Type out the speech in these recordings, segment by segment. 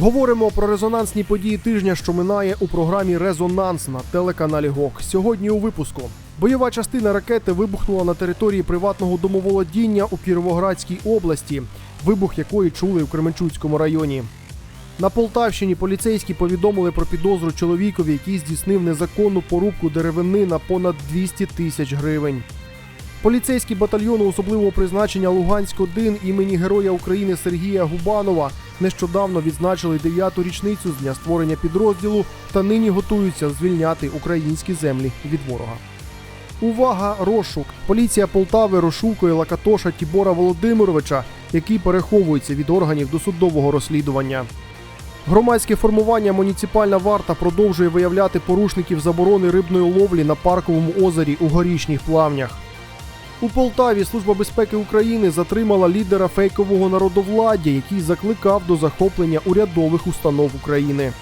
Говоримо про резонансні події тижня, що минає у програмі Резонанс на телеканалі ГОК. Сьогодні у випуску бойова частина ракети вибухнула на території приватного домоволодіння у Кіровоградській області, вибух якої чули у Кременчуцькому районі. На Полтавщині поліцейські повідомили про підозру чоловікові, який здійснив незаконну порубку деревини на понад 200 тисяч гривень. Поліцейські батальйону особливого призначення Луганськ-1 імені Героя України Сергія Губанова нещодавно відзначили дев'яту річницю з дня створення підрозділу та нині готуються звільняти українські землі від ворога. Увага, розшук! Поліція Полтави розшукує Лакатоша Тібора Володимировича, який переховується від органів досудового розслідування. Громадське формування Муніципальна варта продовжує виявляти порушників заборони рибної ловлі на парковому озері у горішніх плавнях. У Полтаві Служба безпеки України затримала лідера фейкового народовладдя, який закликав до захоплення урядових установ України.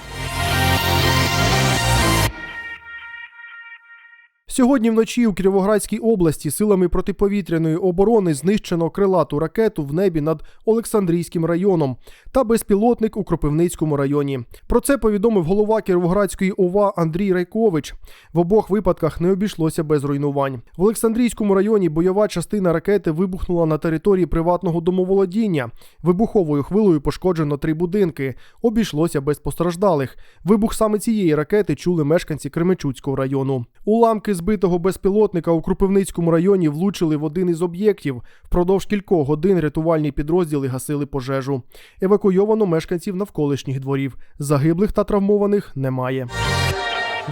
Сьогодні вночі у Кіровоградській області силами протиповітряної оборони знищено крилату ракету в небі над Олександрійським районом та безпілотник у Кропивницькому районі. Про це повідомив голова Кіровоградської ОВА Андрій Райкович. В обох випадках не обійшлося без руйнувань. В Олександрійському районі бойова частина ракети вибухнула на території приватного домоволодіння. Вибуховою хвилею пошкоджено три будинки. Обійшлося без постраждалих. Вибух саме цієї ракети чули мешканці Кременчуцького району. Уламки збитого безпілотника у Крупивницькому районі влучили в один із об'єктів. Впродовж кількох годин рятувальні підрозділи гасили пожежу. Евакуйовано мешканців навколишніх дворів. Загиблих та травмованих немає.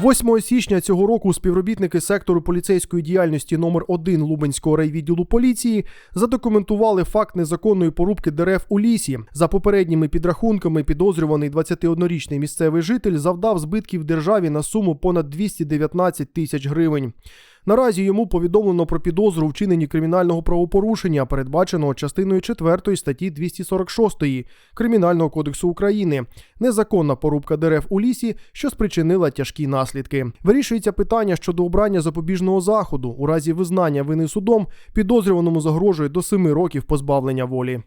8 січня цього року співробітники сектору поліцейської діяльності номер 1 Лубенського райвідділу поліції задокументували факт незаконної порубки дерев у лісі. За попередніми підрахунками, підозрюваний 21-річний місцевий житель завдав збитків державі на суму понад 219 тисяч гривень. Наразі йому повідомлено про підозру вчиненні кримінального правопорушення, передбаченого частиною 4 статті 246 Кримінального кодексу України, незаконна порубка дерев у лісі, що спричинила тяжкі наслідки. Вирішується питання щодо обрання запобіжного заходу. У разі визнання вини судом підозрюваному загрожує до 7 років позбавлення волі.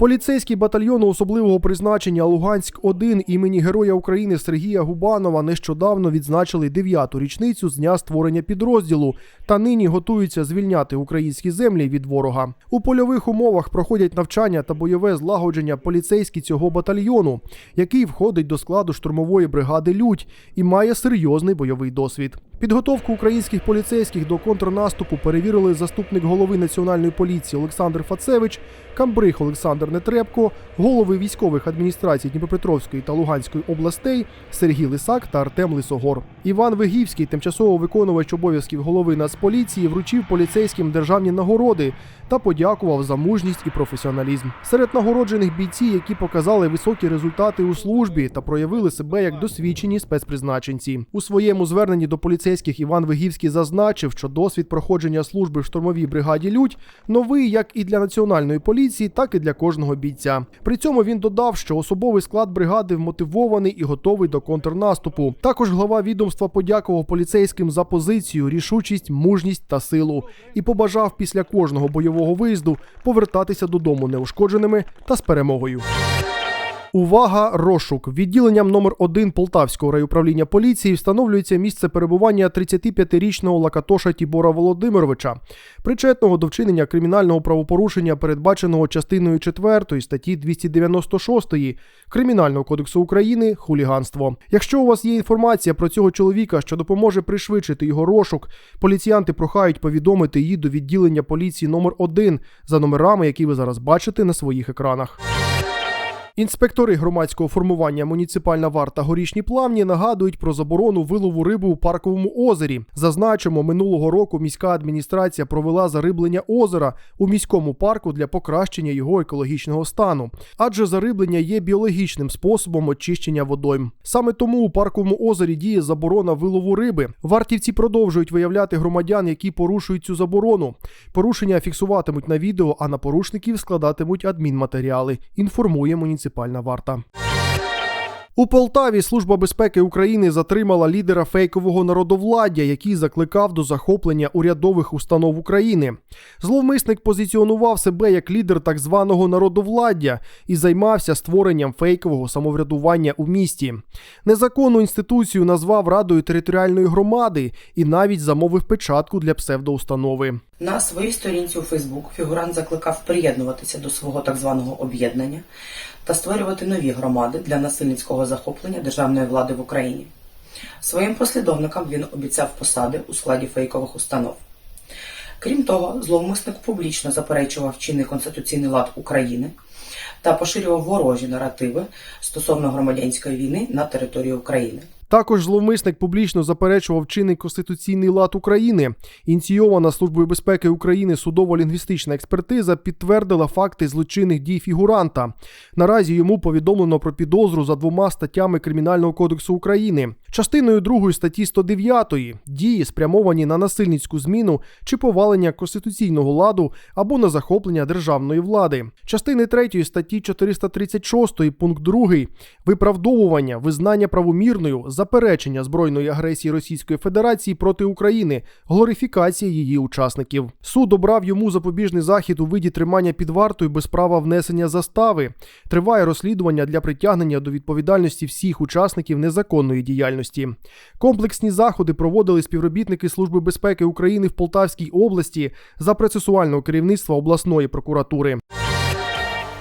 Поліцейський батальйон особливого призначення Луганськ-1 імені Героя України Сергія Губанова нещодавно відзначили дев'яту річницю з дня створення підрозділу та нині готуються звільняти українські землі від ворога. У польових умовах проходять навчання та бойове злагодження поліцейські цього батальйону, який входить до складу штурмової бригади Людь і має серйозний бойовий досвід. Підготовку українських поліцейських до контрнаступу перевірили заступник голови національної поліції Олександр Фацевич, камбриг Олександр Нетребко, голови військових адміністрацій Дніпропетровської та Луганської областей Сергій Лисак та Артем Лисогор. Іван Вигівський, тимчасово виконувач обов'язків голови Нацполіції, вручив поліцейським державні нагороди та подякував за мужність і професіоналізм. Серед нагороджених бійці, які показали високі результати у службі та проявили себе як досвідчені спецпризначенці. У своєму зверненні до поліцейських Іван Вигівський зазначив, що досвід проходження служби в штурмовій бригаді Людь новий як і для національної поліції, так і для кожного бійця. При цьому він додав, що особовий склад бригади вмотивований і готовий до контрнаступу. Також глава відомства подякував поліцейським за позицію, рішучість, мужність та силу і побажав після кожного бойового виїзду повертатися додому неушкодженими та з перемогою. Увага, розшук. Відділенням номер 1 Полтавського райуправління поліції встановлюється місце перебування 35-річного Лакатоша Тібора Володимировича, причетного до вчинення кримінального правопорушення, передбаченого частиною 4 статті 296 Кримінального кодексу України хуліганство. Якщо у вас є інформація про цього чоловіка, що допоможе пришвидшити його розшук, поліціянти прохають повідомити її до відділення поліції номер 1 за номерами, які ви зараз бачите на своїх екранах. Інспектори громадського формування муніципальна варта горішні плавні нагадують про заборону вилову риби у парковому озері. Зазначимо, минулого року міська адміністрація провела зариблення озера у міському парку для покращення його екологічного стану, адже зариблення є біологічним способом очищення водойм. Саме тому у парковому озері діє заборона вилову риби. Вартівці продовжують виявляти громадян, які порушують цю заборону. Порушення фіксуватимуть на відео, а на порушників складатимуть адмінматеріали. Інформує муніципальна варта. У Полтаві Служба безпеки України затримала лідера фейкового народовладдя, який закликав до захоплення урядових установ України. Зловмисник позиціонував себе як лідер так званого народовладдя і займався створенням фейкового самоврядування у місті. Незаконну інституцію назвав Радою територіальної громади і навіть замовив печатку для псевдоустанови. На своїй сторінці у Фейсбук фігурант закликав приєднуватися до свого так званого об'єднання та створювати нові громади для насильницького захоплення державної влади в Україні. Своїм послідовникам він обіцяв посади у складі фейкових установ. Крім того, зловмисник публічно заперечував чинний конституційний лад України та поширював ворожі наративи стосовно громадянської війни на території України. Також зловмисник публічно заперечував чинний конституційний лад України. Ініційована Службою безпеки України судово-лінгвістична експертиза підтвердила факти злочинних дій фігуранта. Наразі йому повідомлено про підозру за двома статтями Кримінального кодексу України. Частиною 2 статті 109 дії спрямовані на насильницьку зміну чи повалення конституційного ладу або на захоплення державної влади. Частини 3 статті 436 пункт 2 виправдовування, визнання правомірною, заперечення збройної агресії Російської Федерації проти України, глорифікація її учасників. Суд обрав йому запобіжний захід у виді тримання під вартою без права внесення застави. Триває розслідування для притягнення до відповідальності всіх учасників незаконної діяльності. Комплексні заходи проводили співробітники Служби безпеки України в Полтавській області за процесуального керівництва обласної прокуратури.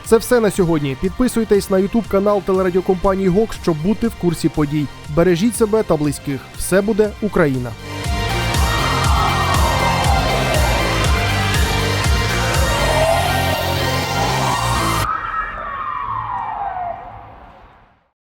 Це все на сьогодні. Підписуйтесь на Ютуб канал телерадіокомпанії ГОК, щоб бути в курсі подій. Бережіть себе та близьких. Все буде Україна!